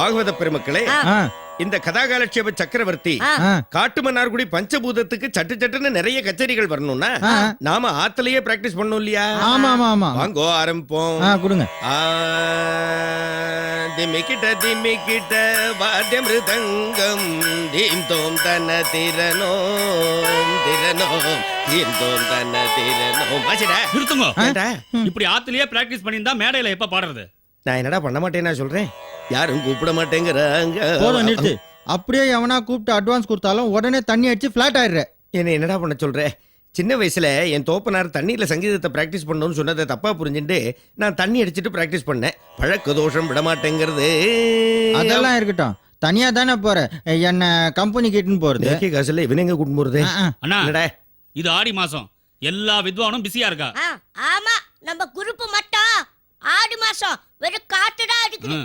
பாகவத பெருமக்களே இந்த கதாகாலட்சேப சக்கரவர்த்தி ஆ, காட்டு மன்னார்குடி பஞ்சபூதத்துக்கு சட்டு சட்டுன்னு நிறைய கச்சேரிகள் வரணும்னா. நாம ஆத்துலயே பிராக்டிஸ் பண்ணணும் இல்லையா? ஆமா ஆமா ஆமா வாங்கோ ஆரம்பிப்போம். ஆ கொடுங்க. திமிக்கிட்ட திமிக்கிட்ட வாத்திய மிருதங்கம் தீம் தோம் தன திறனோ திறனோ தீம் தோம் தன திறனோ மாசிடா நிறுத்துங்க? இப்படி ஆத்துலயே பிராக்டிஸ் பண்ணியிருந்தா மேடையில எப்ப பாடுறது? நான் என்னடா பண்ண மாட்டேன்னா சொல்றேன்? யாரும் கூப்பிட மாட்டேங்கிறாங்க. போதும் நிறுத்து. அப்படியே எவனா கூப்பிட்டு அட்வான்ஸ் கொடுத்தாலும் உடனே தண்ணி அடிச்சு ஃபிளாட் ஆயிடுற. என்ன என்னடா பண்ண சொல்ற? சின்ன வயசுல என் தோப்பனார் தண்ணியில சங்கீதத்தை பிராக்டிஸ் பண்ணணும்னு சொன்னதை தப்பா புரிஞ்சுட்டு நான் தண்ணி அடிச்சிட்டு பிராக்டிஸ் பண்ணேன். பழக்க தோஷம் விட மாட்டேங்கிறது. அதெல்லாம் இருக்கட்டும். தனியா தானே போற. என்ன கம்பெனி கிட்டுன்னு போறது. தேக்கிய காசுல இவன் எங்க கூட்டிட்டு போறது. அண்ணா என்னடா? இது ஆடி மாசம். எல்லா வித்வானும் பிஸியா இருக்கா? ஆமா. நம்ம குரூப் மட்டும் ஆடி மாசம் வெறும் காத்துதான் அடிக்குது.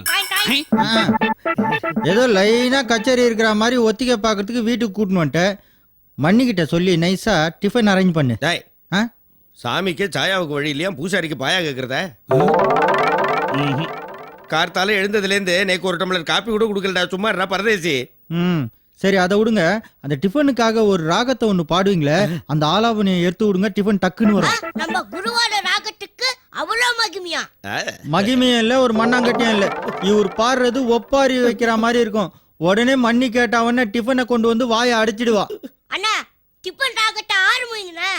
ஏதோ லைனா கச்சேரி இருக்கிற மாதிரி ஒத்திகை பார்க்கறதுக்கு வீட்டுக்கு கூட்டின்னு வந்துட்டேன். மண்ணிக்கிட்ட சொல்லி நைஸா டிஃபன் அரேஞ்ச் பண்ணு. டேய். ஆ? சாமிக்கு சாயாவுக்கு வழி இல்லையா? பூசாரிக்கு பாயா கேக்குறத? ம்ஹும். கார்த்தால எழுந்ததுலேருந்து நேக்கு ஒரு டம்ளர் காப்பி கூட கொடுக்கலடா. சும்மா இருடா பரதேசி. ம். சரி அதை விடுங்க. அந்த டிஃபனுக்காக ஒரு ராகத்தை ஒன்று பாடுவீங்களே அந்த ஆலாபனையை எடுத்து விடுங்க டிஃபன் டக்குன்னு வரும். நம்ம குருவோட அவ்வளவு மகிமையா? மகிமையும் இல்லை ஒரு மண்ணாங்கட்டியும் இல்லை. இவர் பாடுறது ஒப்பாரி வைக்கிற மாதிரி இருக்கும். உடனே மண்ணி கேட்டாவன டிஃபனை கொண்டு வந்து வாயை அடைச்சிடுவா. அண்ணா டிஃபன் ராகத்தை ஆரம்பிங்கண்ணா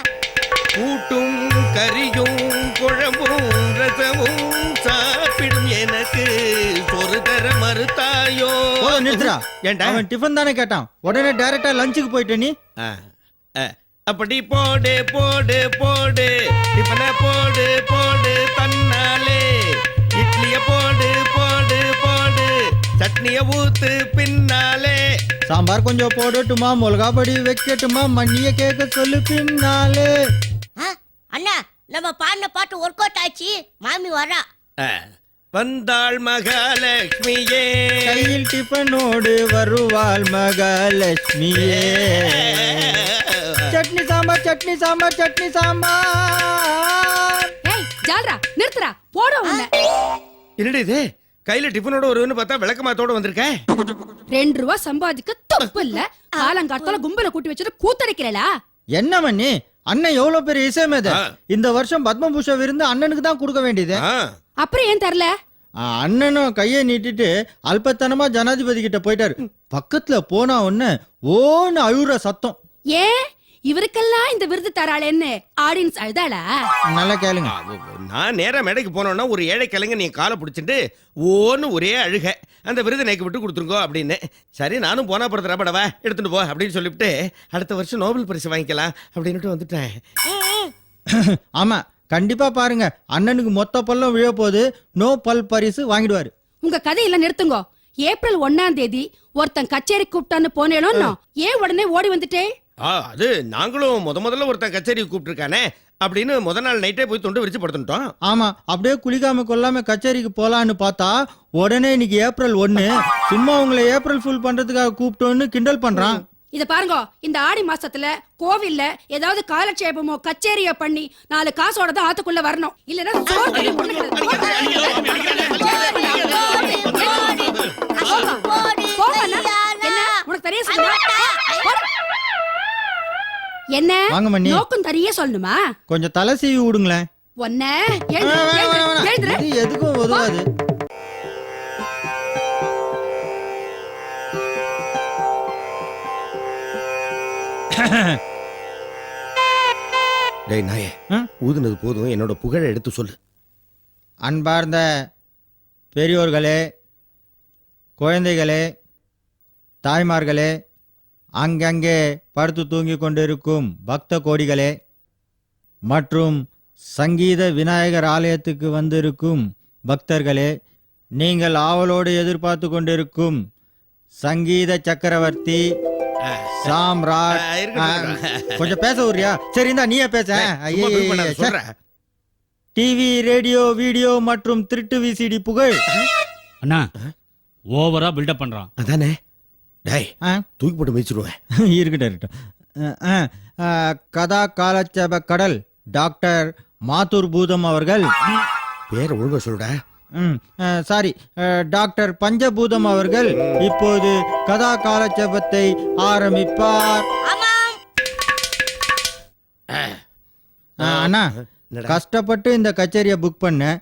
கூட்டும் கறியும் குழம்பும் ரசமும் சாப்பிடும் எனக்கு ஒரு தர மறுத்தாயோ? ஓ நிறுத்துறா ஏன்டா அவன் டிஃபன் தானே கேட்டான். உடனே டைரக்டா லஞ்சுக்கு போயிட்ட நீ. அப்படி போடு போடு போடு. டிஃபனை போடு போடு தன்னாலே. இட்லிய போடு போடு போடு. சட்னிய ஊத்து பின்னாலே. சாம்பார் கொஞ்சம் போடட்டுமா? மிளகா பொடி வைக்கட்டுமா? மண்ணிய கேட்க சொல்லு பின்னாலே. ஆ, அண்ணா நம்ம பாடின பாட்டு ஒர்க் அவுட் ஆச்சு. மாமி வரா. ஆ, வந்தாள் மகாலட்சுமியே. கையில் டிஃபனோடு வருவாள் மகாலட்சுமியே. சட்னி சாம்பார் சட்னி சாம்பார் சட்னி சாம்பார். ஏய் ஜால்ரா நிறுத்துறா போட உன்னை. என்னடி இது? கையில டிஃபனோட வருவன்னு பார்த்தா விளக்கமாத்தோட வந்திருக்க? ரெண்டு ரூபா சம்பாதிக்க தப்பு இல்ல. காலங்காலத்தால கும்பல கூட்டி வச்சுட்டு கூத்தடிக்கிறலா? என்ன மண்ணி அண்ணன் எவ்வளவு பெரிய இசைமேத ஆ. இந்த வருஷம் பத்மபூஷ விருந்து அண்ணனுக்கு தான் கொடுக்க வேண்டியது. அப்புறம் ஏன் தரல? அண்ணனும் கையை நீட்டிட்டு அல்பத்தனமா ஜனாதிபதி கிட்ட போயிட்டாரு. பக்கத்துல போனா ஒண்ணு ஓன்னு அழுற சத்தம். ஏன்? இவருக்கெல்லாம் இந்த விருது தராளேன்னு ஆடியன்ஸ் அழுதாளா? நல்லா கேளுங்க. நான் நேரா மேடைக்கு போனோன்னா ஒரு ஏழை கிழங்க நீ காலை பிடிச்சிட்டு ஓன்னு ஒரே அழுக. அந்த விருதை நேக்கு விட்டு கொடுத்துருங்கோ அப்படின்னு. சரி நானும் போனா போறது படவா எடுத்துட்டு போ அப்படின்னு சொல்லிவிட்டு அடுத்த வருஷம் நோபல் பரிசு வாங்கிக்கலாம் அப்படின்னுட்டு வந்துட்டேன். ஆமா கண்டிப்பா பாருங்க. அண்ணனுக்கு மொத்த பல்லம் விழ போது நோ பல் பரிசு வாங்கிடுவாரு. உங்க கதையெல்லாம் நிறுத்துங்க. ஏப்ரல் ஒன்னாம் தேதி ஒருத்தன் கச்சேரி கூப்பிட்டான்னு போனேனோ ஏன் உடனே ஓடி வந்துட்டே? ஆ அது நாங்களும் முத முதல்ல ஒருத்தன் கச்சேரி கூப்பிட்டுருக்கானே அப்படின்னு முத நாள் நைட்டே போய் தொண்டு விரிச்சு படுத்துட்டோம் ஆமா அப்படியே குளிக்காம கொள்ளாம கச்சேரிக்கு போலான்னு பார்த்தா உடனே இன்னைக்கு ஏப்ரல் ஒண்ணு சும்மா உங்களை ஏப்ரல் ஃபுல் பண்றதுக்காக கூப்பிட்டோன்னு கிண்டல் பண்றான் இத பாருங்க இந்த ஆடி மாசத்துல கோவில்ல ஏதாவது காலட்சேபமோ கச்சேரியோ பண்ணி நாலு காசோட தான் ஆத்துக்குள்ள வரணும் இல்லன்னா என்ன? வாங்க மண்ணி நோக்கம் தரிய சொல்லணுமா? கொஞ்சம் தலை சீவி விடுங்களேன். ஒன்ன? எதுக்கும் உதவாது. டேய் நாயே? ஊதுனது போதும். என்னோட புகழை எடுத்து சொல்லு. அன்பார்ந்த பெரியோர்களே குழந்தைகளே தாய்மார்களே அங்கங்கே படுத்து தூங்கிக் கொண்டிருக்கும் பக்த கோடிகளே. மற்றும் சங்கீத விநாயகர் ஆலயத்துக்கு வந்திருக்கும் பக்தர்களே நீங்கள் ஆவலோடு எதிர்பார்த்து கொண்டிருக்கும் சங்கீத சக்கரவர்த்தி சாம்ராட் கொஞ்சம் பேச விடுறியா சரி இந்தா நீயே பேச. டிவி ரேடியோ வீடியோ மற்றும் திருட்டு விசிடி புகழ். அண்ணா ஓவரா பில்டப் பண்றான். அதானே? டேய் ஆ, தூக்கி போட்டு மிதிச்சிருவேன். இருக்கட்டும் இருக்கட்டும். கதா காலட்சேப கடல் டாக்டர் மாத்தூர் பூதம் அவர்கள். பேரை ஒழுங்கா சொல்லுடா. ம், சாரி டாக்டர் பஞ்சபூதம் அவர்கள் இப்போது கதா காலட்சேபத்தை ஆரம்பிப்பார். அண்ணா? கஷ்டப்பட்டு இந்த கச்சேரியை புக் பண்ணேன்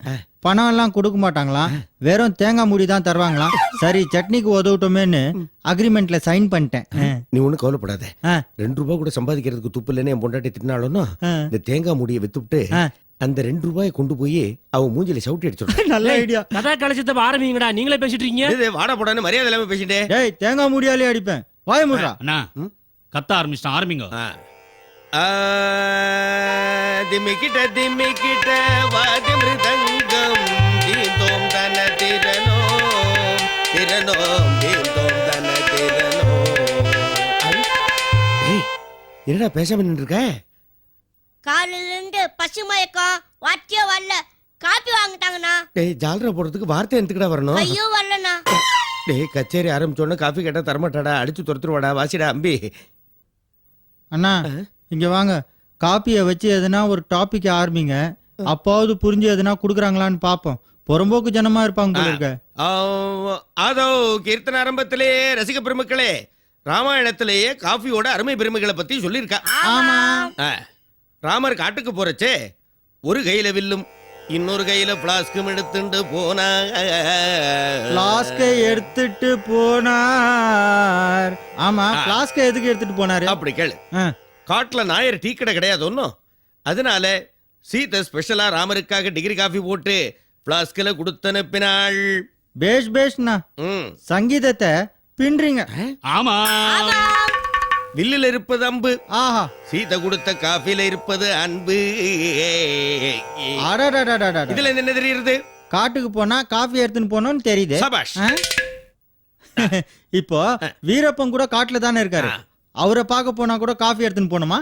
பணம் எல்லாம் கொடுக்க மாட்டாங்களாம் வெறும் தேங்காய் மூடி தான் தருவாங்களாம் சரி சட்னிக்கு உதவட்டுமேன்னு அக்ரிமெண்ட்ல சைன் பண்ணிட்டேன். நீ ஒண்ணும் கவலைப்படாத. ரெண்டு ரூபாய் கூட சம்பாதிக்கிறதுக்கு துப்பு இல்லைன்னு என் பொண்டாட்டி திட்டினாலும். இந்த தேங்காய் மூடியை வித்துவிட்டு. அந்த ரெண்டு ரூபாயை கொண்டு போய் அவன் மூஞ்சில சவுட்டி அடிச்சிடும் நல்ல ஐடியா கதா கலைச்சத்தை ஆரம்பிங்கடா. நீங்களே பேசிட்டு இருக்கீங்க. வாடா போடான்னு மரியாதை இல்லாம பேசிட்டே. டேய் தேங்காய் மூடியாலே அடிப்பேன். வாய முடுறா அண்ணா ம்? கத்த ஆரம்பிச்சிட்டான். ஆரம்பிங்க. திமிக்கிட்ட திமிக்கிட்ட வாதி மிருதங்கம் தீந்தோம் தன திறனோ திறனோ தீந்தோம் தன திறனோ. என்னடா பேசாம நின்று இருக்க காலையில இருந்து பசு மயக்கம் வாத்தியே வரல. காப்பி வாங்கிட்டாங்கண்ணா. டேய் ஜாலரா போடுறதுக்கு வார்த்தை எடுத்துக்கிட்டா வரணும்? ஐயோ வரலண்ணா. டேய் கச்சேரி ஆரம்பிச்சோன்னு காஃபி கேட்டா தரமாட்டாடா அடிச்சு துரத்துருவாடா வாசிடா அம்பி. அண்ணா இங்க வாங்க. காப்பியை வச்சு எதுனா ஒரு டாபிக் ஆரம்பிங்க. அப்பாவது புரிஞ்சு எதுனா குடுக்குறாங்களான்னு பாப்போம். புறம்போக்கு ஜனமா இருப்பாங்க போல இருக்க. அதோ கீர்த்தன ஆரம்பத்திலே ரசிக பெருமக்களே ராமாயணத்திலேயே காஃபியோட அருமை பெருமைகளை பத்தி சொல்லியிருக்கா. ஆமா. ராமர் காட்டுக்கு போறச்சே ஒரு கையில வில்லும் இன்னொரு கையில பிளாஸ்கும் எடுத்துட்டு போனா பிளாஸ்கை எடுத்துட்டு போனார். ஆமா பிளாஸ்கை எதுக்கு எடுத்துட்டு போனாரு? அப்படி கேளு. காட்டுல நாயர் டீ கடை கிடையாது ஒன்றும் அதனால சீதை ஸ்பெஷலா ராமருக்காக டிகிரி காஃபி போட்டு பிளாஸ்கில் கொடுத்து அனுப்பினாள் பேஷ் பேஷ்ண்ணா ம். சங்கீதத்தை பின்றீங்க ஆமா. வில்லில் இருப்பது அம்பு. ஆஹா. சீதை கொடுத்த காஃபில இருப்பது அன்பு. அடடடடடட. இதுல இருந்து என்ன தெரியுது காட்டுக்கு போனா காஃபி எடுத்துன்னு போனோம்னு தெரியுது. சபாஷ். ஆ? இப்போ வீரப்பன் கூட காட்டுல தானே இருக்காரு. அவரை பார்க்க போனா கூட காஃபி எடுத்துன்னு போனோமா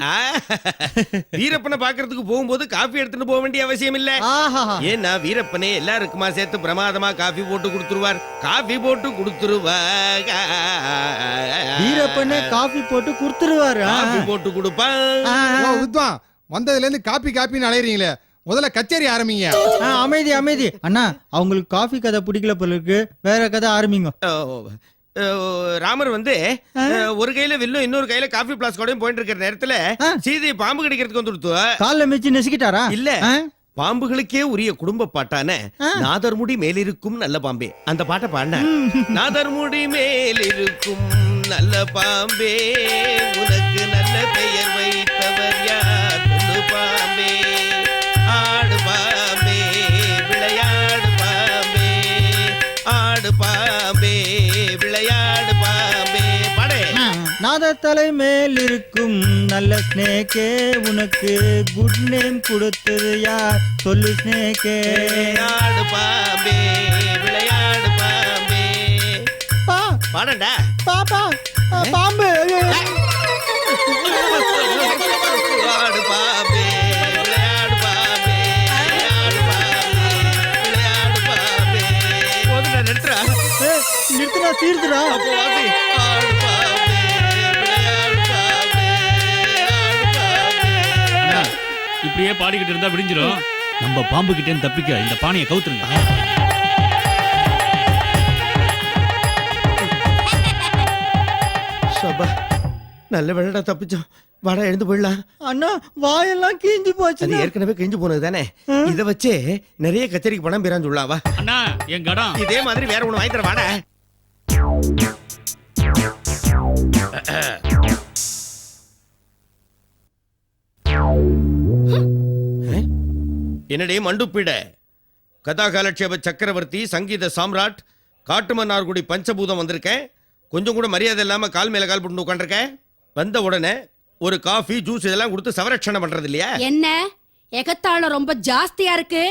வீரப்பனை பாக்குறதுக்கு போகும்போது காஃபி எடுத்துட்டு போக வேண்டிய அவசியம் இல்ல. ஆஹா ஏன்னா வீரப்பனே எல்லாருக்குமா சேர்த்து பிரமாதமா காஃபி போட்டு கொடுத்துருவார். காஃபி போட்டு கொடுத்துருவார். வீரப்பனே காஃபி போட்டு குடுத்துருவாரு. காஃபி போட்டு கொடுப்பான் வந்ததுல இருந்து காப்பி காப்பின்னு அலையறீங்களே. முதல்ல கச்சேரி ஆரம்பிங்க. அமைதி அமைதி. அண்ணா அவங்களுக்கு காஃபி கதை பிடிக்கல போல இருக்கு. வேற கதை ஆரம்பிங்க. ராமர் வந்து ஒரு கையில வில்லும் இன்னொரு கையில காஃபி பிளாஸ்கோடையும் போயிட்டு இருக்கிற நேரத்துல. சீதையை பாம்பு கடிக்கிறதுக்கு வந்துடுத்து. கால்ல மிச்சு நெசுக்கிட்டாரா? இல்ல? பாம்புகளுக்கே உரிய குடும்ப பாட்டான நாதர்முடி மேலிருக்கும் நல்ல பாம்பே. அந்த பாட்டை பாடின. நாதர்முடி மேலிருக்கும் நல்ல பாம்பே. உனக்கு நல்ல பெயர் வைத்தவர் யார்? பாம்பே. ஆடு பாம்பே. விளையாடு பாம்பே. ஆடு பாம்பே. நாதத்தலை மேல் இருக்கும் நல்ல ஸ்னேக்கே உனக்கு குட் நேம் கொடுத்தது யார்? சொல்லு ஸ்னேக்கே ஆடு பாம்பே விளையாடு பாம்பே. பா. பாடண்டா? பாப்பா பாம்பு. விளையாடு பாம்பே விளையாடு நிறுத்துறா தீர்த்துடா. அப்போ வாசி. இப்படியே பாடிக்கிட்டு இருந்தா விடிஞ்சிரும். நம்ம பாம்பு கிட்டே தப்பிக்க இந்த பானையை கவுத்துருங்க. சபா நல்ல வேலைடா தப்பிச்சோம். வாடா எழுந்து போயிடலாம். அண்ணா வாயெல்லாம் கீஞ்சு போச்சு அது ஏற்கனவே கிழிஞ்சு போனது தானே? இதை வச்சே நிறைய கச்சேரிக்கு பணம் பேரான்னு சொல்லலாவா அண்ணா என் கடம். இதே மாதிரி வேற ஒண்ணு வாங்கி தர வாடா. என்னடே மண்டுப்பிட கதாகாலட்சேப சக்கரவர்த்தி சங்கீத சாம்ராட் காட்டுமன்னார்குடி பஞ்சபூதம் வந்திருக்கேன். கொஞ்சம் கூட மரியாதை இல்லாம கால் மேல கால் போட்டு உட்காந்துருக்கேன் வந்த உடனே ஒரு காஃபி ஜூஸ் இதெல்லாம் கொடுத்து சவரட்சணை பண்றது இல்லையா? என்ன? எகத்தாளம் ரொம்ப ஜாஸ்தியா இருக்கு.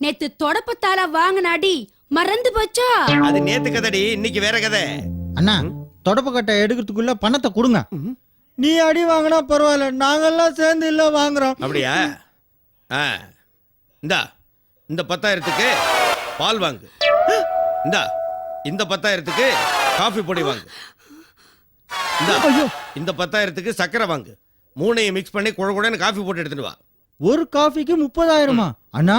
நேத்து தொடப்பத்தால வாங்கின அடி மறந்து போச்சா? அது நேத்து கதடி இன்னைக்கு வேற கதை. அண்ணா தொடப்பு கட்டை எடுக்கிறதுக்குள்ள பணத்தை கொடுங்க. நீ அடி வாங்கினா பரவாயில்ல நாங்கெல்லாம் சேர்ந்து இல்ல வாங்குறோம். அப்படியா? ஆ. இந்தா இந்த பத்தாயிரத்துக்கு பால் வாங்கு. இந்தா இந்த பத்தாயிரத்துக்கு காஃபி பொடி வாங்கு. இந்தா இந்த பத்தாயிரத்துக்கு சக்கரை வாங்கு. மூணையும் மிக்ஸ் பண்ணி குழ குழன்னு காஃபி போட்டு எடுத்துட்டு வா. ஒரு காஃபிக்கு முப்பதாயிரமா? அண்ணா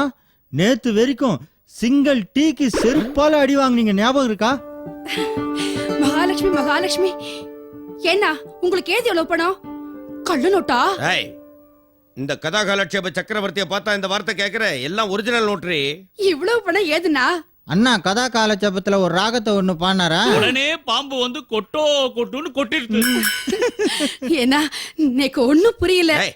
நேத்து வரைக்கும் சிங்கிள் டீக்கு செருப்பால அடி வாங்குனீங்க. ஞாபகம் இருக்கா? மகாலட்சுமி மகாலட்சுமி. என்ன உங்களுக்கு ஏது எவ்வளவு பணம்? கள்ளு நோட்டா? ஏய் இந்த கதாகாலட்சேப சக்கரவர்த்தியை பார்த்தா இந்த வார்த்தை கேட்கிற எல்லாம் ஒரிஜினல் நோட்ரி இவ்வளவு பணம் ஏதுனா அண்ணா கதா காலச்சபத்துல ஒரு ராகத்தை ஒண்ணு பாடினாரா? உடனே பாம்பு வந்து கொட்டோ கொட்டுன்னு கொட்டிடுது. ஏன்னா எனக்கு ஒண்ணும் புரியல. ஏய்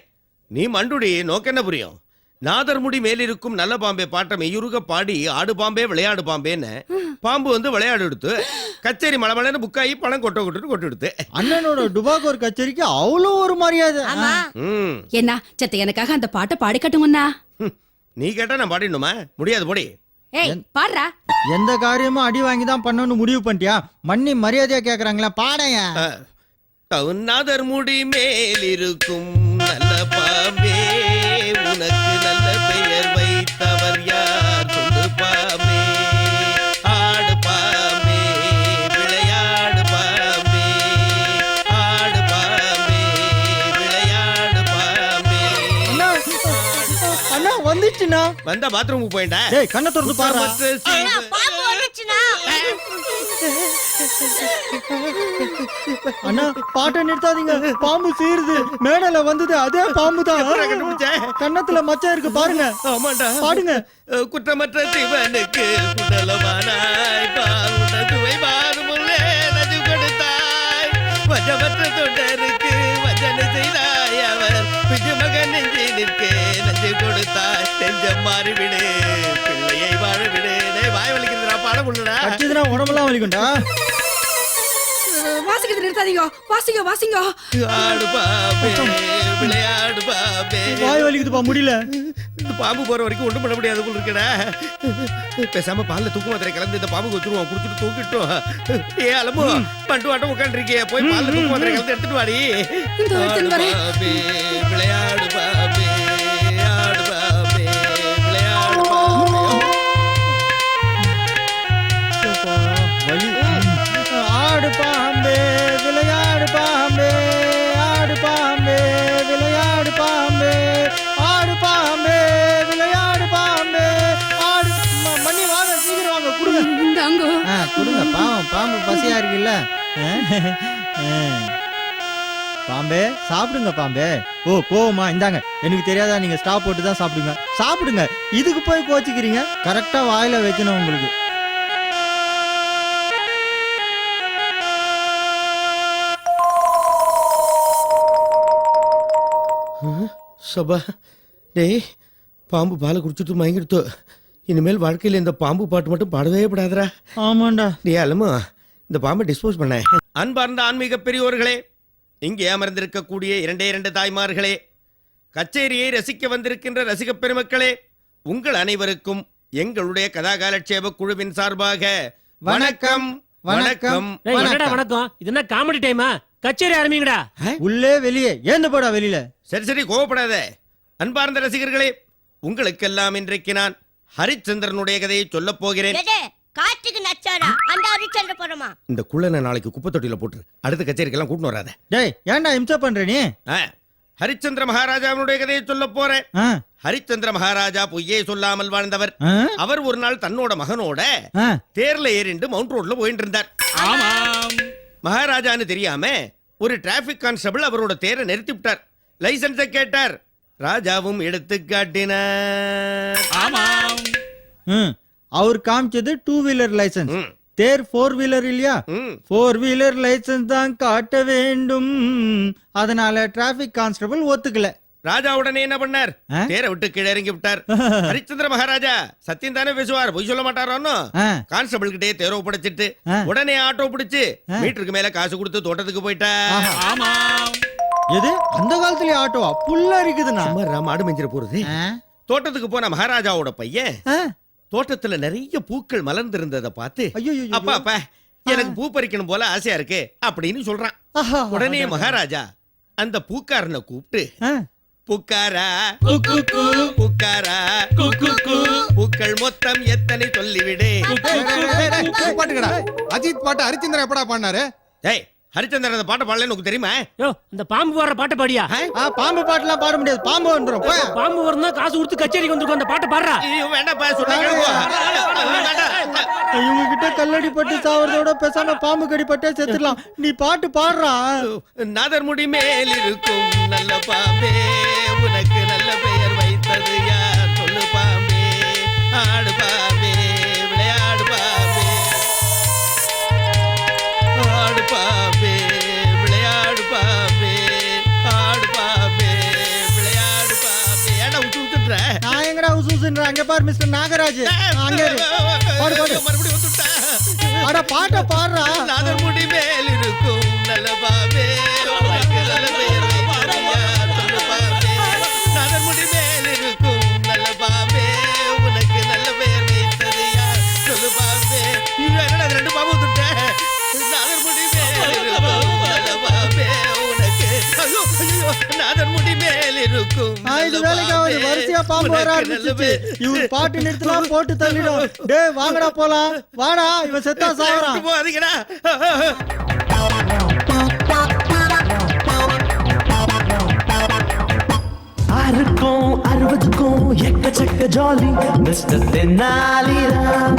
நீ மண்டுடி நோக்கென்ன புரியும்? நாதர்முடி மேலிருக்கும் நல்ல பாம்பே பாட்ட மெய்யுருக பாடி ஆடு பாம்பே விளையாடு பாம்பேன்னு பாம்பு வந்து விளையாடு எடுத்து கச்சேரி மலமலன்னு புக்காயி பணம் கொட்ட கொட்டுன்னு கொட்டு எடுத்து. அண்ணனோட டுபாகோர் கச்சேரிக்கு அவ்வளோ ஒரு மரியாதை. என்ன சத்த எனக்காக அந்த பாட்டை பாடி கட்டுங்கண்ணா. ஹம். நீ கேட்டா நான் பாடிடணுமா? முடியாது போடி. ஏய் பாடுறா. எந்த காரியமும் அடி வாங்கி தான் பண்ணணும்னு முடிவு பண்ணிட்டியா? மண்ணி மரியாதையா கேக்குறாங்களா? பாடையா கவுநாதர் முடி மேலிருக்கும் நல்ல பாம்பே வந்த பாத்ரூமுக்கு போயிட்டா? டேய் கண்ணை திறந்து அண்ணா, பாம்பு வந்துச்சுண்ணா அண்ணா பாட்டை நிறுத்தாதீங்க. பாம்பு சீருது. மேடல வந்தது அதே பாம்பு தான் கன்னத்துல மச்சம் இருக்கு பாருங்க. ஆமாண்டா. பாடுங்க. குற்றமற்ற சிவனுக்கு குண்டலமானாய். பாருட சுவை பாருமுள்ளே நது கொடுத்தாய். வஜமற்ற தொண்டருக்கு வஜன செய்தாய் அவர். பிஜு மகன் நெஞ்சு நிற்க நெஞ்சு கொடுத்தாய். நெஞ்சம் மாறிவிடு பிள்ளையை வாழவிடு. டேய், வாய் வலிக்குதுடா பாடம் உள்ளடா கச்சிதுனா உடம்பெல்லாம் வலிக்கும்டா. வாசிக்கிறது நிறுத்தாதீங்க. வாசிங்க வாசிங்க. ஆடு பாம்பே விளையாடு பாம்பே. வாய் வலிக்குதுப்பா முடியல. இந்த பாம்பு போற வரைக்கும் ஒண்ணும் பண்ண முடியாது போல இருக்கடா. பேசாம பால்ல தூக்கு மாத்திரை கலந்து இந்த பாம்பு வச்சிருவோம். குடிச்சிட்டு தூக்கிட்டோம் ஏ அலமு பண்டு வாட்டம் உட்காந்துருக்கிய போய் பால்ல தூக்கு மாத்திரை கலந்து எடுத்துட்டு வாடி. விளையாடு பாம்பே. பாம்பே சாப்பிடுங்க பாம்பே. ஓ கோவமா இந்தாங்க. எனக்கு தெரியாதா நீங்க ஸ்டாப் போட்டு தான் சாப்பிடுங்க. சாப்பிடுங்க. இதுக்கு போய் கோச்சிக்கிறீங்க? கரெக்டா வாயில வைக்கணும் உங்களுக்கு. சபா. டேய் பாம்பு பாலை குடிச்சிட்டு மயங்கிடுத்தோ இனிமேல் வாழ்க்கையில இந்த பாம்பு பாட்டு மட்டும் பாடவே படாதடா. ஆமாண்டா. டே அலமு. இந்த பாம்பை டிஸ்போஸ் பண்ண. அன்பார்ந்த ஆன்மீக பெரியோர்களே இங்கே அமர்ந்திருக்கக்கூடிய இரண்டே இரண்டு தாய்மார்களே கச்சேரியை ரசிக்க வந்திருக்கின்ற ரசிகப் பெருமக்களே உங்கள் அனைவருக்கும் எங்களுடைய கதாகாலட்சேப குழுவின் சார்பாக வணக்கம் வணக்கம் வணக்கம். இது என்ன காமெடி டைமா கச்சேரி ஆரம்பிங்கடா. உள்ளே வெளியே. ஏந்து போடா வெளியில? சரி சரி கோவப்படாத. அன்பார்ந்த ரசிகர்களே உங்களுக்கெல்லாம் இன்றைக்கு நான் ஹரிச்சந்திரனுடைய கதையை சொல்லப் போகிறேன். காற்றுக்கு நச்சாரா அந்த அரிச்சந்திர போறோமா இந்த குள்ளனை நாளைக்கு குப்பை தொட்டியில போட்டுரு. அடுத்த கச்சேரிக்கெல்லாம் கூட்டின்னு வராத. டேய் ஏன்டா இம்சை பண்ற நீ? ஆ, ஹரிச்சந்திர மகாராஜாவினுடைய கதையை சொல்ல போறேன். ஹரிச்சந்திர மகாராஜா பொய்யே சொல்லாமல் வாழ்ந்தவர். அவர் ஒரு நாள் தன்னோட மகனோட. தேர்ல ஏறிண்டு மவுண்ட் ரோட்ல போயிட்டு இருந்தார். ஆமாம். மகாராஜான்னு தெரியாம ஒரு டிராபிக் கான்ஸ்டபிள் அவரோட தேரை நிறுத்தி விட்டார். லைசன்ஸை கேட்டார். ராஜாவும் எடுத்து காட்டினார். அவர் காமிச்சது two wheeler license there four wheeler இல்லையா. ஃபோர் வீலர் லைசன்ஸ் தான் காட்ட வேண்டும். அதனால டிராபிக் கான்ஸ்டபிள் ஒத்துக்கல. ராஜா உடனே என்ன பண்ணார்? தேரை விட்டு கீழே இறங்கி விட்டார். ஹரிச்சந்திர மகாராஜா சத்தியம் தானே பேசுவார். பொய் சொல்ல மாட்டாரோன்னு கான்ஸ்டபிள் கிட்டே தேரோ பிடிச்சிட்டு ஆ. உடனே ஆட்டோ பிடிச்சு. மீட்டருக்கு மேல காசு கொடுத்து தோட்டத்துக்கு போயிட்டா. ஆமா. எது? அந்த காலத்துலயே ஆட்டோ புல்லா இருக்குதுண்ணா. சும்மா மாடு மெஞ்சிர போறது. தோட்டத்துக்கு போன மகாராஜாவோட பையன் தோட்டத்துல நிறைய பூக்கள் மலர்ந்திருந்ததை பார்த்து ஐயையோ. அப்பா அப்பா எனக்கு பூ பறிக்கணும் போல ஆசையா இருக்கு அப்படின்னு சொல்றான். உடனே மகாராஜா அந்த பூக்காரனை கூப்பிட்டு புக்காரா புக்காரா பூக்கள் மொத்தம் எத்தனை சொல்லிவிடு? பாட்டுக்கடா. அஜித் பாட்டு ஹரிச்சந்திரன் எப்படா பாடினாரு? ஏய் ஹரிச்சந்திரன் அந்த பாட்டை பாடலன்னு உனக்கு தெரியுமா? யோ இந்த பாம்பு வர்ற பாட்டை பாடியா? ஆ, பாம்பு பாட்டுலாம் பாட முடியாது. பாம்பு வந்துரும். போய். பாம்பு வரணும் காசு கொடுத்து கச்சேரிக்கு வந்திருக்கோம். அந்த பாட்டை பாடுறா. வேண்டாம். இவங்க கிட்ட கல்லடி பட்டு சாவறதோட பேசாம பாம்பு கடி பட்டே செத்துடலாம். நீ பாட்டு பாடுறா. நாதர் முடி மேல் இருக்கும் நல்ல பாம்பே. உனக்கு உசுசுன்ற அங்க பாரு மிஸ்டர் நாகராஜ் அங்க. பாடு, பாடு. மறுபடியும் வந்துட்டேன் அட பாட்ட பாடுறா நாதர் முடி மேல் இருக்கும் நல்ல இருக்கும். நல்ல வேலைக்கு ஆகுது. வரிசையா பாம்பு வர ஆரம்பிச்சிச்சு இவர் பாட்டு நிறுத்தலாம் போட்டு தள்ளிடும். டேய் வாங்கடா போலாம். வாடா இவன் செத்தா சாவறான். விட்டு போகாதீங்கடா. ஆறுக்கும் அறுபதுக்கும் எக்கச்சக்க ஜாலி. மிஸ்டர் தென்னாலிராம்